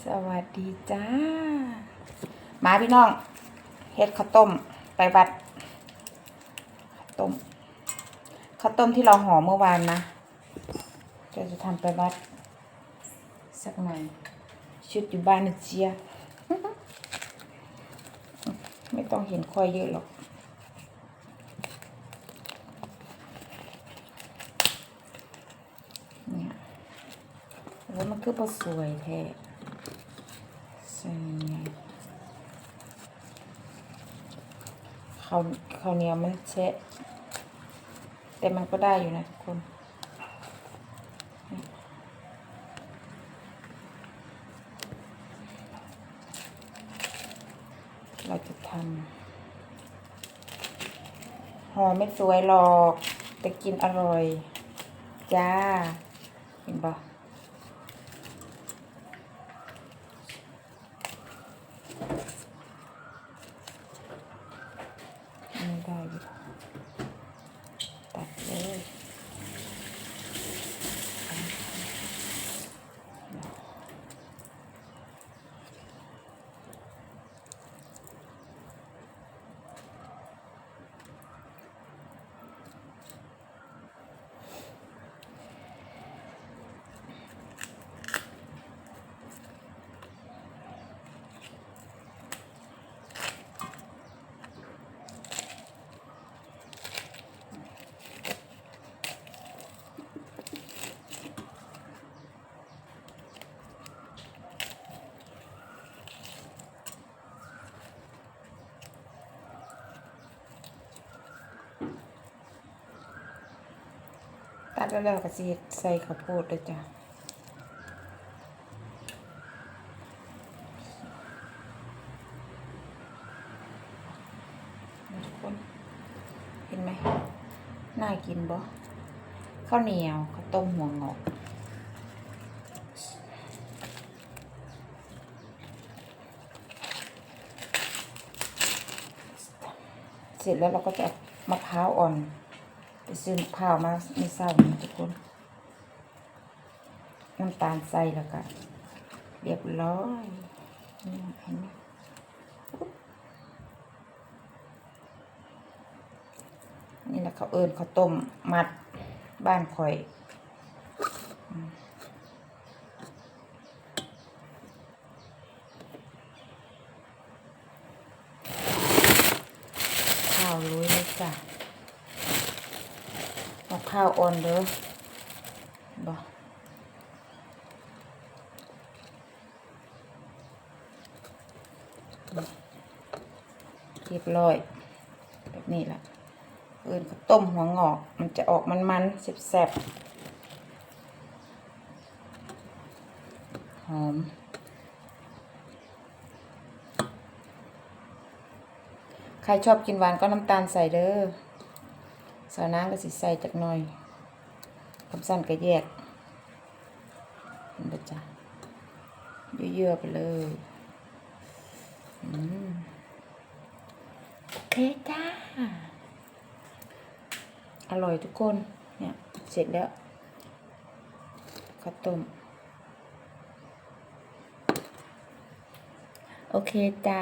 สวัสดีจ้า มาพี่น้องเฮ็ดข้าวต้มไปบัดข้าวต้มข้าวต้มที่เราห่อเมื่อวานนะจะจะทำไปบัด สักหน่อยชุดอยู่บ้านนะเจียไม่ต้องเห็นค่อยเยอะหรอกเนี่ยแล้วมันคือพอสวยแท้ ใส่ไงข้าวข้าเหนียวมันเชะแต่มันก็ได้อยู่นะทุกคนเราจะทำห่อไม่สวยหรอก แต่กินอร่อย จ้า เห็นปะ ไม่ไตัดแล้วเราก็สิใส่ข้าวโพดเลยจ้ะทุกคนเห็นไหมน่ากินบ่ข้าวเหนียวข้าวต้มหัวงอกเสร็จแล้วเราก็จะมะพร้าวอ่อน จะซื้อมะพร้าวมาไม่เศร้าทุกคน น้ำตาลใส่แล้วก็เรียบร้อยนี่เห็นไหมนี่แหละเขาเอิญเขาวต้มมัดบ้านคอยมข้าวลุยเลยจ้ะ เอา ข้าวอ่อนเด้อบ่เรียบร้อย แบบนี้ล่ะเอินข้าวต้มหัวงอก มันจะออกมันๆแซ่บๆหอมใครชอบกินหวานก็น้ำตาลใส่เด้อ สาวน้ำก็สิใส่จักหน่อยคำสั้นก็แยกเห็นปะจ๊ะเยื่อๆไปเลยอืมโอเคจ้า อร่อยทุกคน เนี่ย เสร็จแล้วข้าวต้มโอเคจ้า